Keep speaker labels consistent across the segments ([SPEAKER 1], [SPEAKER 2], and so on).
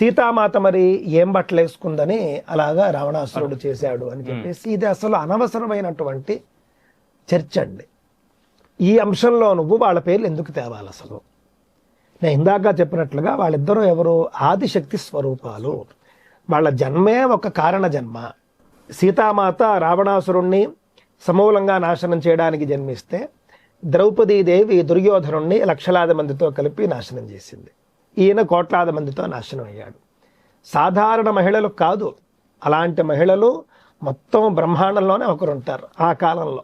[SPEAKER 1] సీతామాత మరి ఏం బట్టలు వేసుకుందని అలాగా రావణాసురుడు చేశాడు అని చెప్పేసి ఇది అసలు అనవసరమైనటువంటి చర్చ అండి. ఈ అంశంలో నువ్వు వాళ్ళ పేర్లు ఎందుకు తేవాలి అసలు? నేను ఇందాక చెప్పినట్లుగా వాళ్ళిద్దరూ ఎవరు? ఆదిశక్తి స్వరూపాలు. వాళ్ళ జన్మే ఒక కారణ జన్మ. సీతామాత రావణాసురుణ్ణి సమూలంగా నాశనం చేయడానికి జన్మిస్తే ద్రౌపదీదేవి దుర్యోధనుణ్ణి లక్షలాది మందితో కలిపి నాశనం చేసింది. ఈయన కోట్లాది మందితో నాశనం అయ్యాడు. సాధారణ మహిళలు కాదు అలాంటి మహిళలు మొత్తం బ్రహ్మాండంలోనే ఒకరు ఉంటారు ఆ కాలంలో.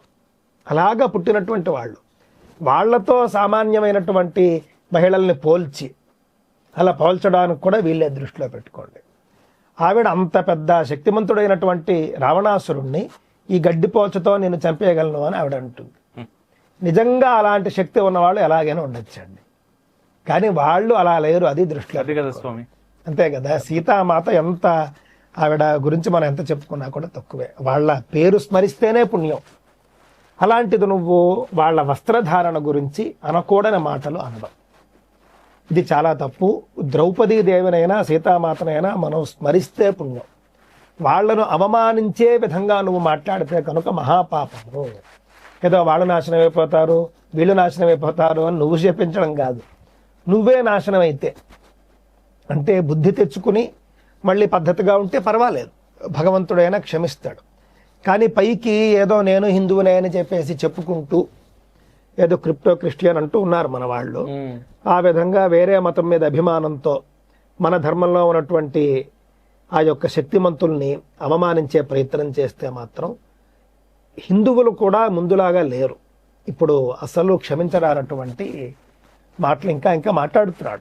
[SPEAKER 1] అలాగా పుట్టినటువంటి వాళ్ళు. వాళ్ళతో సామాన్యమైనటువంటి మహిళల్ని పోల్చి అలా పోల్చడానికి కూడా వీళ్ళే దృష్టిలో పెట్టుకోండి. ఆవిడ అంత పెద్ద శక్తిమంతుడైనటువంటి రావణాసురుణ్ణి ఈ గడ్డి పోల్చతో నేను చంపేయగలను అని ఆవిడ అంటుంది. నిజంగా అలాంటి శక్తి ఉన్నవాళ్ళు ఎలాగైనా ఉండొచ్చండి. కానీ వాళ్ళు అలా లేరు అది దృష్టిలో
[SPEAKER 2] అది కదా స్వామి.
[SPEAKER 1] అంతే కదా సీతామాత ఎంత ఆవిడ గురించి మనం ఎంత చెప్పుకున్నా కూడా తక్కువే. వాళ్ళ పేరు స్మరిస్తేనే పుణ్యం. అలాంటిది నువ్వు వాళ్ళ వస్త్రధారణ గురించి అనకూడని మాటలు అనడం. ఇది చాలా తప్పు. ద్రౌపదీ దేవినైనా సీతామాతనైనా మనం స్మరిస్తే పుణ్యం. వాళ్ళను అవమానించే విధంగా నువ్వు మాట్లాడితే కనుక మహాపాపము. ఏదో వాళ్ళు నాశనం అయిపోతారు వీళ్ళు నాశనం అయిపోతారు అని నువ్వు చెప్పించడం కాదు. నువ్వే నాశనం అయితే అంటే బుద్ధి తెచ్చుకుని మళ్ళీ పద్ధతిగా ఉంటే పర్వాలేదు. భగవంతుడైనా క్షమిస్తాడు. కానీ పైకి ఏదో నేను హిందువునే అని చెప్పేసి చెప్పుకుంటూ ఏదో క్రిప్టో క్రిస్టియన్ అంటూ ఉన్నారు మన వాళ్ళు. ఆ విధంగా వేరే మతం మీద అభిమానంతో మన ధర్మంలో ఉన్నటువంటి ఆ యొక్క శక్తిమంతుల్ని అవమానించే ప్రయత్నం చేస్తే మాత్రం హిందువులు కూడా ముందులాగా లేరు. ఇప్పుడు అసలు క్షమించడానటువంటి మాటలు ఇంకా ఇంకా మాట్లాడుతున్నాడు.